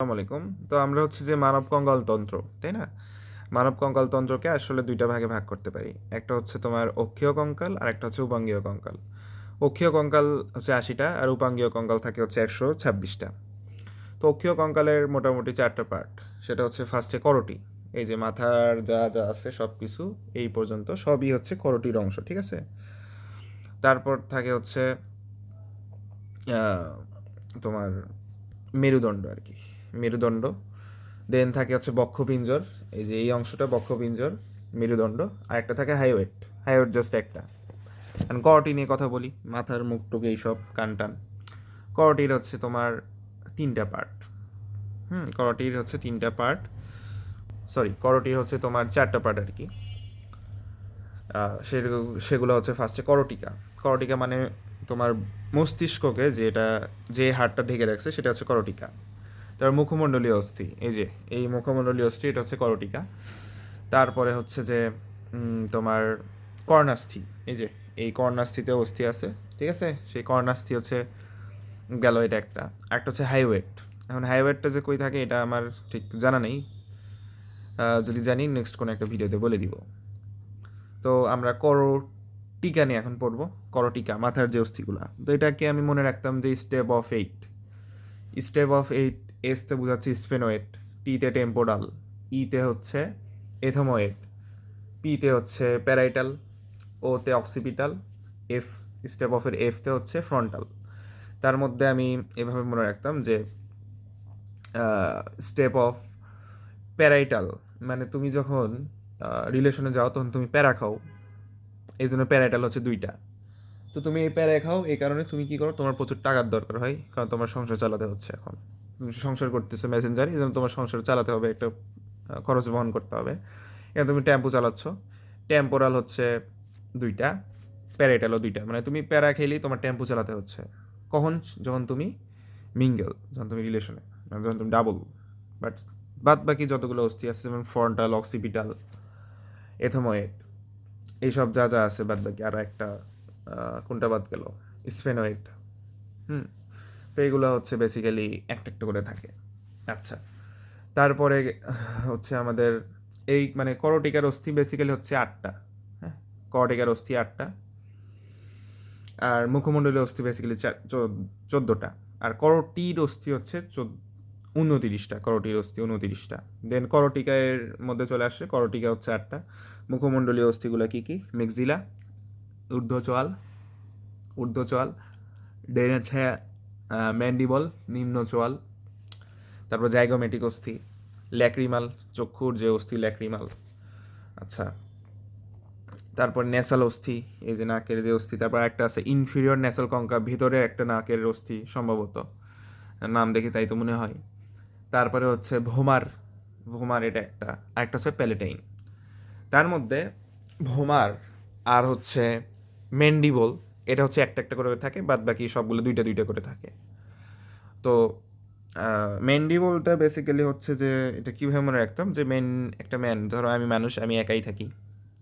আসসালামু আলাইকুম। তো আমরা হচ্ছে যে মানব কঙ্কাল তন্ত্র, তাই না? মানব কঙ্কাল তন্ত্রকে আসলে দুইটা ভাগে ভাগ করতে পারি। একটা হচ্ছে তোমার অক্ষীয় কঙ্কাল আর একটা হচ্ছে উপাঙ্গীয় কঙ্কাল। অক্ষীয় কঙ্কাল হচ্ছে আশিটা আর উপাঙ্গীয় কঙ্কাল থাকে হচ্ছে একশো ছাব্বিশটা। তো অক্ষীয় কঙ্কালের মোটামুটি চারটা পার্ট সেটা হচ্ছে ফার্স্টে করটি। এই যে মাথার যা যা আছে সব কিছু এই পর্যন্ত সবই হচ্ছে করটির অংশ, ঠিক আছে? তারপর থাকে হচ্ছে তোমার মেরুদণ্ড আর কি। মেরুদণ্ড। দেন থাকে হচ্ছে বক্ষপিঞ্জর। এই যে এই অংশটা বক্ষপিঞ্জর, মেরুদণ্ড। আর একটা থাকে হাইওয়েট। হাইওয়েট জাস্ট একটা। কারণ করটি নিয়ে কথা বলি। মাথার মুখ টুক এইসব, কান টান। করটির হচ্ছে তোমার তিনটা পার্ট হুম করটির হচ্ছে তিনটা পার্ট সরি করটির হচ্ছে তোমার চারটা পার্ট আর কি। সেগুলো হচ্ছে ফার্স্টে করটিকা। করটিকা মানে তোমার মস্তিষ্ককে যেটা, যে হাড়টা ঢেকে রাখছে, সেটা হচ্ছে করটিকা। তার মুখমণ্ডলীয় অস্থি, এই যে, এই মুখমণ্ডলীয় অস্থি, এটা হচ্ছে করটিকা। তারপরে হচ্ছে যে তোমার কর্ণাস্থি, এই যে, এই কর্ণাস্থিতে অস্থি আছে, ঠিক আছে? সেই কর্ণাস্থি হচ্ছে গেল এটা একটা। একটা হচ্ছে হাইওয়েট। এখন হাইওয়েটটা যে কই থাকে, এটা আমার ঠিক জানা নেই। যদি জানি নেক্সট কোনো একটা ভিডিওতে বলে দিব। তো আমরা করটিকা নিয়ে এখন পড়ব। করটিকা, মাথার যে অস্থিগুলা। তো এটাকে আমি মনে রাখতাম যে step of eight step of eight এসতে বোঝাচ্ছে স্পেনোয়েট টিতে টেম্পোরাল, ইতে হচ্ছে এথোমোয়েট পিতে হচ্ছে প্যারাইটাল, ওতে অক্সিপিটাল, এফ স্টেপ অফের এফতে হচ্ছে ফ্রন্টাল। তার মধ্যে আমি এভাবে মনে রাখতাম যে স্টেপ অফ প্যারাইটাল মানে তুমি যখন রিলেশনে যাও তখন তুমি প্যারা খাও এই জন্য প্যারাইটাল হচ্ছে দুইটা। তো তুমি এই প্যারা খাও, এই কারণে তুমি কি করো, তোমার প্রচুর টাকার দরকার হয়, কারণ তোমার সংসার চালাতে হচ্ছে এখন। সংসার করতেছো মেসেঞ্জার এই জন্য তোমার সংসার চালাতে হবে, একটা খরচ বহন করতে হবে। এখানে তুমি টেম্পো চালাচ্ছ। টেম্পোরাল হচ্ছে দুইটা প্যারাইটালও দুইটা। মানে তুমি প্যারা খেলেই তোমার টেম্পো চালাতে হচ্ছে। কখন? যখন তুমি মিঙ্গেল যখন তুমি রিলেশনে যখন তুমি ডাবল বাট বাদ বাকি যতগুলো অস্থি আছে, যেমন ফ্রন্টাল অক্সিপিটাল এথোময়েড এইসব যা যা আছে বাদ বাকি আরও একটা কোনটা বাদ গেল? স্পেনোয়েড হুম। তো এগুলো হচ্ছে বেসিক্যালি একটা একটা করে থাকে। আচ্ছা তারপরে হচ্ছে আমাদের এই মানে করটিকার অস্থি বেসিক্যালি হচ্ছে আটটা হ্যাঁ? করটিকার অস্থি আটটা, আর মুখমণ্ডলীয় অস্থি বেসিক্যালি চোদ্দোটা, আর করটির অস্থি হচ্ছে উনতিরিশটা, করটির অস্থি উনতিরিশটা। দেন করটিকার মধ্যে চলে আসছে করটিকা হচ্ছে আটটা। মুখমণ্ডলীয় অস্থিগুলো কী কী? মিক্সিলা, ঊর্ধ্বচোয়াল ঊর্ধ্বচোয়াল ডেন হচ্ছে ম্যান্ডিবল নিম্ন চোয়াল, তারপর জাইগোমেটিক অস্থি, ল্যাক্রিমাল, চক্ষুর যে অস্থি, ল্যাক্রিমাল আচ্ছা তারপর নেসাল অস্থি, এই যে নাকের যে অস্থি, তারপর একটা আছে ইনফিরিয়র নেসাল কঙ্কা ভিতরে একটা নাকের অস্থি সম্ভবত, নাম দেখে তাই তো মনে হয়, তারপরে হচ্ছে ভোমার ভোমার এটা একটা আর একটা হচ্ছে প্যালেটাইন, তার মধ্যে ভোমার আর হচ্ছে মেন্ডিবল এটা হচ্ছে একটা একটা করে থাকে বাদ বাকি সবগুলো দুইটা দুইটা করে থাকে। তো মেন্ডিবলটা বেসিক্যালি হচ্ছে যে, এটা কীভাবে মনে রাখতাম? যে মেন একটা ম্যান ধরো আমি মানুষ, আমি একাই থাকি।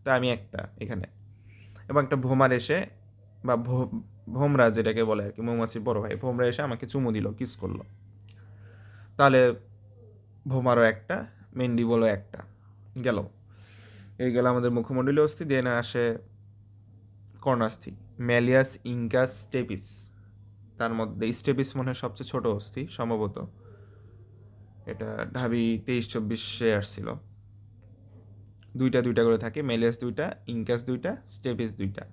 তা আমি একটা এখানে। এবং একটা ভোমার এসে, বা ভোমরা যেটাকে বলে আর কি, মৌমাছির বড় ভাই, ভোমরা এসে আমাকে চুমু দিল কিস করল। তাহলে ভোমারও একটা মেন্ডিবলও একটা। গেল। এই গেল আমাদের মুখমণ্ডলীয় অস্থি দেন আসে কর্ণাস্থি। ম্যালিয়াস ইনকাস স্টেপিস তার মধ্যে স্টেপিস মনে হয় সবচেয়ে ছোট অস্থি, সম্ভবত। এটা ঢাবি তেইশ চব্বিশে আসছিল। দুইটা দুইটা করে থাকে মেলিয়াস দুইটা ইনকাস দুইটা স্টেপিস দুইটা।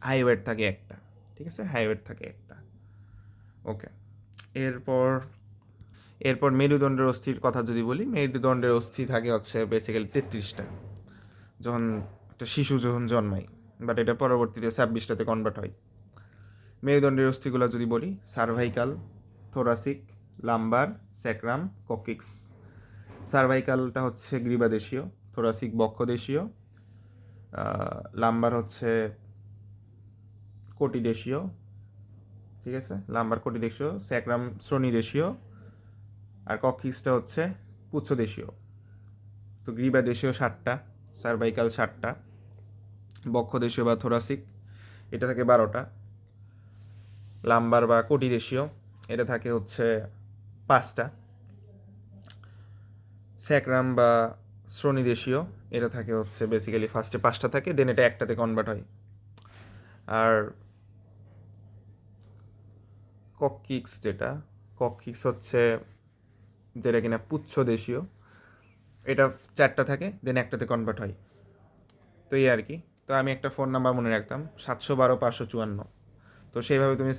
হাইওয়েট থাকে একটা, ঠিক আছে? হাইওয়েট থাকে একটা। ওকে এরপর এরপর মেরুদণ্ডের অস্থির কথা যদি বলি, মেরুদণ্ডের অস্থি থাকে হচ্ছে বেসিক্যালি তেত্রিশটা। যখন একটা শিশু যখন জন্মায়। বাট এটা পরবর্তীতে ছাব্বিশটাতে কনভার্ট হয়। মেরুদণ্ডের অস্থিগুলো যদি বলি cervical thoracic lumbar sacrum coccyx সার্ভাইকালটা হচ্ছে গ্রীবাদেশীয় থোরাসিক বক্ষদেশীয় লাম্বার হচ্ছে কোটিদেশীয়, ঠিক আছে? লাম্বার কোটিদেশীয় স্যাক্রাম শ্রোণীদেশীয়, আর ককিক্সটা হচ্ছে পুচ্ছদেশীয়। তো গ্রীবাদেশীয় ষাটটা সার্ভাইকাল ষাটটা। বক্ষদেশীয় বা থোরাসিক এটা থাকে বারোটা। লাম্বার বা কোটি দেশীয় এটা থাকে হচ্ছে পাঁচটা। স্যাক্রাম বা শ্রোণীদেশীয়, এটা থাকে হচ্ছে বেসিক্যালি ফার্স্টে পাঁচটা থাকে দেন এটা একটাতে কনভার্ট হয়। আর ককিক্স যেটা ককিক্স হচ্ছে যেটা কিনা পুচ্ছ দেশীয় এটা চারটা থাকে দেন একটাতে কনভার্ট হয়। তো এই আর কি। তো আমি একটা ফোন নাম্বার মনে রাখতাম, সাতশো বারো, পাঁচশো চুয়ান্ন। তো সেইভাবে তুমি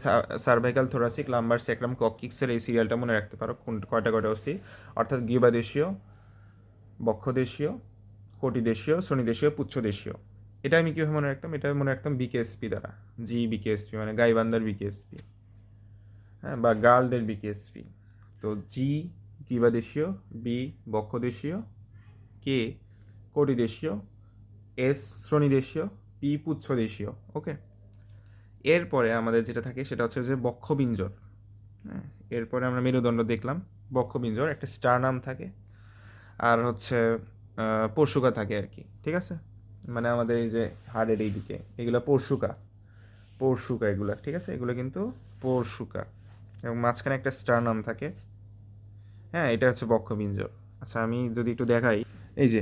সার্ভাইকাল থোরাসিক লাম্বার স্যাক্রাম ককিক্সের এই সিরিয়ালটা মনে রাখতে পারো, কোন, কয়টা কয়টা অস্থি? অর্থাৎ গিবাদেশীয় বক্ষদেশীয় কোটিদেশীয় শনিদেশীয় পুচ্ছদেশীয় এটা আমি কীভাবে মনে রাখতাম? এটা মনে রাখতাম বিকেএসপি দ্বারা। জি বিকেএসপি মানে গাইবান্ধার বিকেএসপি হ্যাঁ বা গার্লদের বিকেএসপি তো জি গিবাদেশীয় বি বক্ষদেশীয় কে কোটিদেশীয় এস শ্রোণীদেশীয় পি পুচ্ছদেশীয় ওকে এরপরে আমাদের যেটা থাকে সেটা হচ্ছে যে বক্ষবিঞ্জর হ্যাঁ? এরপরে আমরা মেরুদণ্ড দেখলাম, বক্ষবিঞ্জর, একটা স্টার নাম থাকে, আর হচ্ছে পরশুকা থাকে আর কি, ঠিক আছে? মানে আমাদের এই যে হাড়ের এই দিকে এগুলো পরশুকা পরশুকা এগুলো, ঠিক আছে? এগুলো কিন্তু পরশুকা, এবং মাঝখানে একটা স্টার নাম থাকে হ্যাঁ? এটা হচ্ছে বক্ষবিঞ্জর। আচ্ছা আমি যদি একটু দেখাই, এই যে,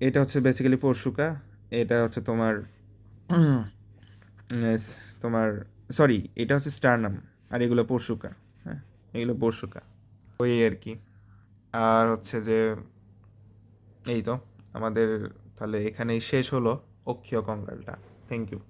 এটা হচ্ছে বেসিক্যালি পরশুকা এটা হচ্ছে তোমার তোমার সরি এটা হচ্ছে স্টারনাম আর এগুলো পরশুকা হ্যাঁ এগুলো পরশুকা। ওই আর কি। আর হচ্ছে যে, এই তো, আমাদের তাহলে এখানেই শেষ হলো, অক্ষীয় কঙ্কালটা থ্যাংক ইউ